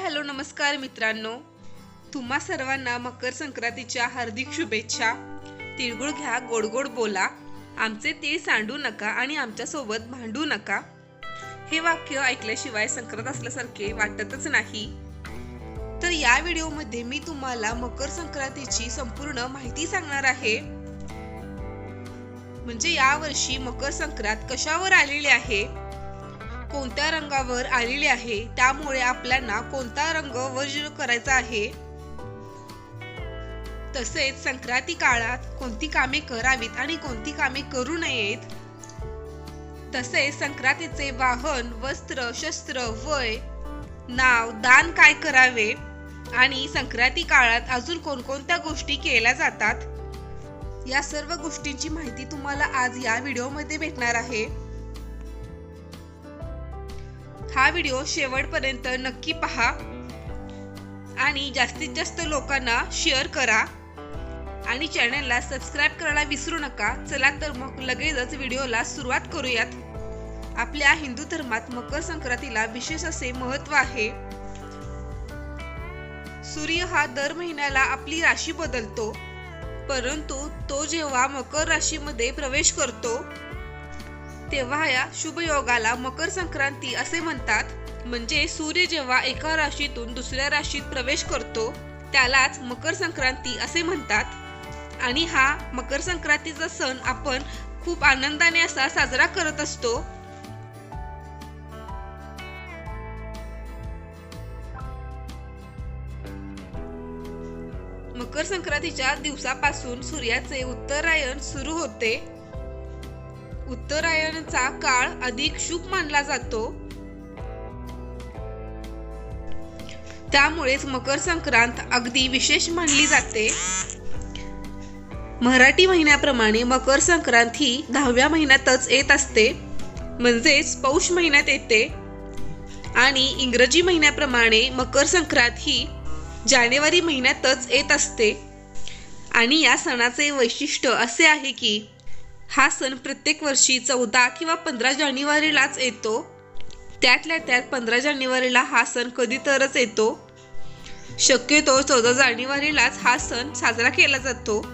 Hello नमस्कार मित्रांनो. तुम्हा सर्वांना मकर संक्रांतीच्या हार्दिक शुभेच्छा. तिळगुळ घ्या गोड गोड बोला. आमचे तीळ सांडू नका आणि आमच्यासोबत भांडू नका. हे वाक्य ऐकल्याशिवाय संक्रांत असल्यासारखे वाटतच नाही. तर या व्हिडिओमध्ये मी तुम्हाला मकर संक्रांतीची संपूर्ण माहिती सांगणार आहे. म्हणजे यावर्षी मकर संक्रांत कशावर आलेली आहे? कोणत्या रंगावर आलेली आहे? त्यामुळे आपल्याला कोणता रंग वज्र करायचा आहे? तसेच संक्रांती काळात कोणती कामे करावीत आणि कोणती कामे करू नयेत? तसेच संक्रांतीचे वाहन वस्त्र शस्त्र वय नाव दान काय करावे? आणि संक्रांती काळात अजून कोणकोणत्या गोष्टी केल्या जातात? या सर्व गोष्टींची माहिती तुम्हाला आज या व्हिडिओमध्ये भेटणार आहे. हा व्हिडिओ शेवटपर्यंत नक्की पहा. आणि जास्तीत जास्त लोकांना शेअर करा. आणि चॅनलला सबस्क्राईब करायला विसरू नका. चला तर मग लगेचच व्हिडिओला सुरुवात करूयात. आपल्या हिंदू धर्मात मकर संक्रांतीला विशेष असे महत्त्व आहे. सूर्य हा दर महिन्याला आपली राशी बदलतो. परंतु तो जेव्हा मकर राशीमध्ये प्रवेश करतो तेव्हा या शुभ योगाला मकर संक्रांती असे म्हणतात. म्हणजे सूर्य जेव्हा एका राशीतून दुसऱ्या राशीत प्रवेश करतो त्यालाच मकर संक्रांती असे म्हणतात. आणि हा मकर संक्रांतीचा सण आपण खूप आनंदाने असा साजरा करत असतो. मकर संक्रांतीच्या दिवसापासून सूर्याचे उत्तरायण सुरू होते. उत्तरायणचा काळ अधिक शुभ मानला जातो. त्यामुळेच मकर संक्रांत अगदी विशेष मानली जाते. मराठी महिन्याप्रमाणे मकर संक्रांत ही दहाव्या महिन्यातच येत असते. म्हणजेच पौष महिन्यात येते. आणि इंग्रजी महिन्याप्रमाणे मकर संक्रांत ही जानेवारी महिन्यातच येत असते. आणि या सणाचे वैशिष्ट्य असे आहे की हा सण प्रत्येक वर्षी चौदा किंवा पंधरा जानेवारीलाच येतो. त्यातल्या त्यात पंधरा जानेवारीला हा सण कधी तरच येतो. शक्यतो चौदा जानेवारीलाच हा सण साजरा केला जातो.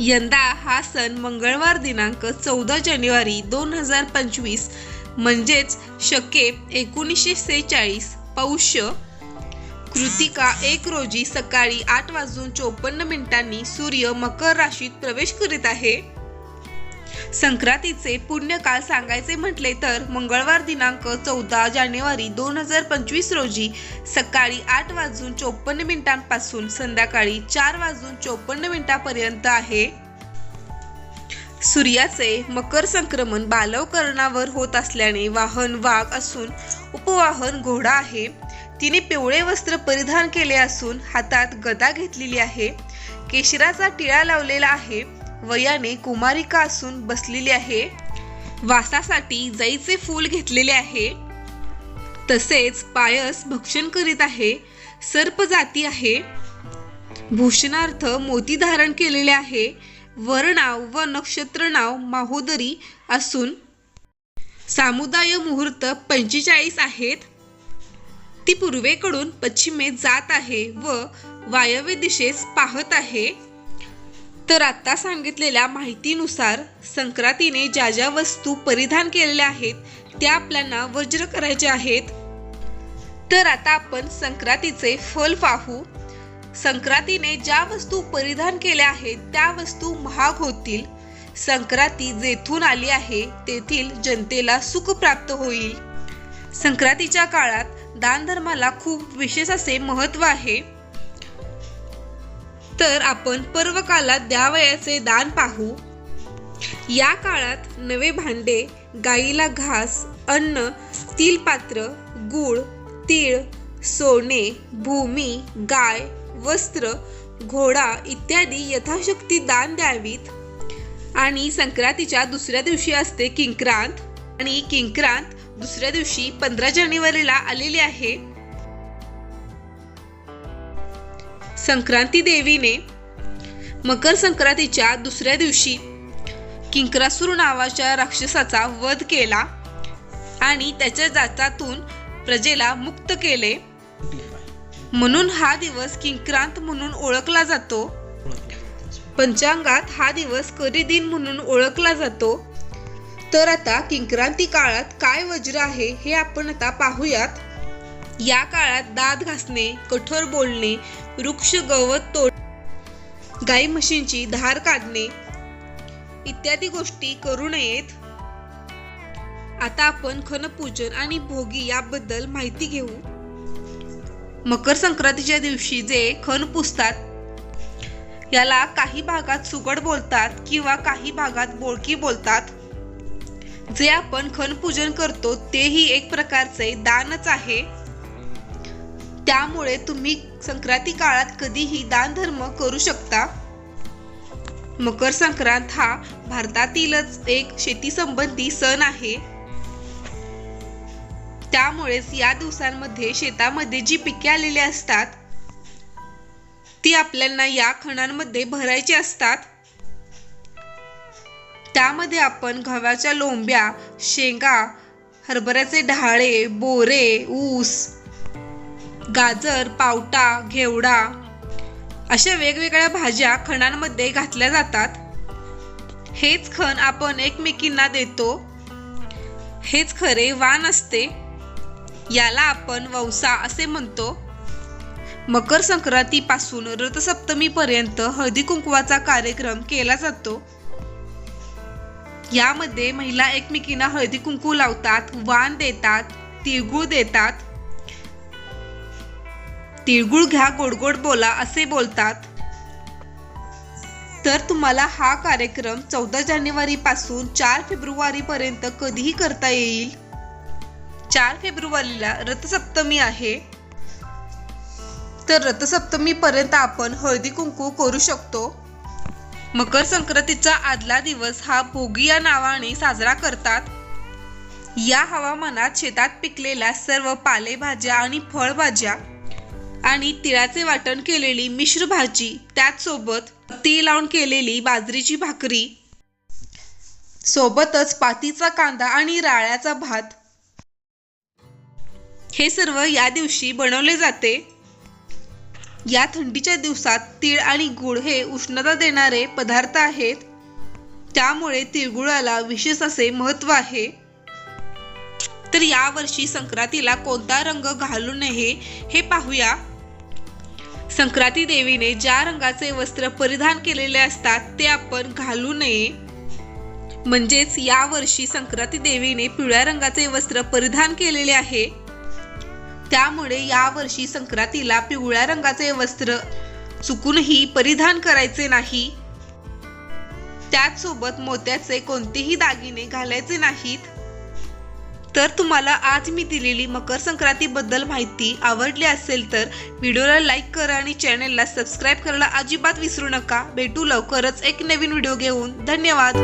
यंदा हा सण मंगळवार दिनांक चौदा जानेवारी दोन हजार पंचवीस म्हणजेच शके एकोणीसशे सेहेचाळीस पौष्य. कृतिका एक रोजी सकाळी आठ वाजून चोपन्न मिनिटांनी सूर्य मकर राशीत प्रवेश करीत आहे. संक्रांतीचे पुण्यकाळ सांगायचे म्हटले तर मंगळवार दिनांक चौदा जानेवारी दोन हजार पंचवीस रोजी सकाळी आठ वाजून चोपन्न मिनिटांपासून संध्याकाळी चार वाजून चोपन्न मिनिटांपर्यंत आहे. सूर्याचे मकर संक्रमण बालवकरणावर होत असल्याने वाहन वाघ असून उपवाहन घोडा आहे. तिने पिवळे वस्त्र परिधान केले असून हातात गदा घेतलेली आहे. केशराचा टिळा लावलेला आहे. वयाने कुमारिका असून बसलेली आहे. वासासाठी जाईचे फूल घेतलेले आहे. तसेच पायस भक्षण करीत आहे. सर्प जाती आहे. भूषणार्थ मोती धारण केलेले आहे. वरनाव व नक्षत्र नाव माहोदरी असून सामुदाय मुहूर्त पंचेचाळीस आहेत. ती पूर्वेकडून पश्चिमेत जात आहे व वायव्य दिशेस पाहत आहे. तर आत्ता सांगितलेल्या माहितीनुसार संक्रांतीने ज्या ज्या वस्तू परिधान केलेल्या आहेत त्या आपल्याला वज्र करायचे आहेत. तर आता आपण संक्रांतीचे फल पाहू. संक्रांतीने ज्या वस्तू परिधान केल्या आहेत त्या वस्तू महाग होतील. संक्रांती जेथून आली आहे तेथील जनतेला सुख प्राप्त होईल. संक्रांतीच्या काळात दानधर्माला खूप विशेष असे महत्त्व आहे. तर आपण पर्व द्यावयाचे दान पाहू. या काळात नवे भांडे गाईला घास अन्न तिलपात्र गूळ तीळ सोने भूमी गाय वस्त्र घोडा इत्यादी यथाशक्ती दान द्यावीत. आणि संक्रांतीच्या दुसऱ्या दिवशी असते किंक्रांत. आणि किंक्रांत दुसऱ्या दिवशी पंधरा जानेवारीला आलेली आहे. संक्रांती देवीने मकर संक्रांतीच्या दुसऱ्या दिवशी किंकरासूर नावाच्या राक्षसाचा वध केला आणि त्याच्या जाचातून प्रजेला मुक्त केले. म्हणून हा दिवस किंक्रांत म्हणून ओळखला जातो. पंचांगात हा दिवस करी दिन म्हणून ओळखला जातो. तर आता किंक्रांती काळात काय वज्र आहे हे आपण आता पाहूयात. या काळात दात घासणे कठोर बोलणे वृक्ष गवत तोड गाई म्हशींची धार काढणे इत्यादी गोष्टी करू नयेत. आता आपण खनपूजन आणि भोगी याबद्दल माहिती घेऊ. मकर संक्रांतीच्या दिवशी जे खण पुसतात याला काही भागात सुगड बोलतात किंवा काही भागात बोळकी बोलतात. जे आपण खनपूजन करतो तेही एक प्रकारचे दानच आहे. त्यामुळे तुम्ही संक्रांती काळात कधीही दानधर्म करू शकता. मकर संक्रांत हा भारतातीलच एक शेती संबंधी सण आहे. त्यामुळेच या दिवसांमध्ये शेतामध्ये जी पिके आलेली असतात ती आपल्याला या खणांमध्ये भरायची असतात. त्यामध्ये आपण गव्हाच्या लोंब्या शेंगा हरभऱ्याचे ढाळे बोरे ऊस गाजर पावटा घेवडा अशा वेगवेगळ्या भाज्या खणांमध्ये घातल्या जातात. हेच खण आपण एकमेकींना देतो. हेच खरे वाण असते. याला आपण वौसा असे म्हणतो. मकर संक्रांतीपासून रथसप्तमीपर्यंत हळदीकुंकवाचा हळदी कुंकवाचा कार्यक्रम केला जातो. यामध्ये महिला एकमेकींना हळदी कुंकू लावतात वाण देतात तिळगुळ देतात. तिळगुळ घ्या गोडगोड बोला असे बोलतात. तर तुम्हाला हा कार्यक्रम चौदा जानेवारी पासून चार फेब्रुवारी पर्यंत कधीही करता येईल. चार फेब्रुवारीला रथसप्तमी आहे. तर रथसप्तमी पर्यंत आपण हळदी कुंकू करू शकतो. मकर संक्रांतीचा आदला दिवस हा भोगी या नावाने साजरा करतात. या हवामानात शेतात पिकलेल्या सर्व पालेभाज्या आणि फळभाज्या आणि तिळाचे वाटण केलेली मिश्र भाजी त्याचसोबत ती लावून केलेली बाजरीची भाकरी. सोबतच पातीचा कांदा आणि राळ्याचा भात. हे सर्व या दिवशी बनवले जाते. या थंडीच्या दिवसात तीळ आणि गुळ हे उष्णता देणारे पदार्थ आहेत. त्यामुळे तिळगुळाला विशेष असे महत्त्व आहे. तर यावर्षी संक्रांतीला कोणता रंग घालू नये हे पाहूया. संक्रांती देवीने ज्या रंगाचे वस्त्र परिधान केलेले असतात ते आपण घालू नये. म्हणजेच यावर्षी संक्रांती देवीने पिवळ्या रंगाचे वस्त्र परिधान केलेले आहे. त्यामुळे यावर्षी संक्रांतीला पिवळ्या रंगाचे वस्त्र चुकूनही परिधान करायचे नाही. त्याचसोबत मोत्याचे कोणतेही दागिने घालायचे नाहीत. तर तुम्हाला आज मी दिलेली मकर संक्रांतीबद्दल माहिती आवडली असेल तर व्हिडिओला लाईक करा आणि चॅनलला सबस्क्राईब करायला अजिबात विसरू नका. भेटू लवकरच एक नवीन व्हिडिओ घेऊन. धन्यवाद.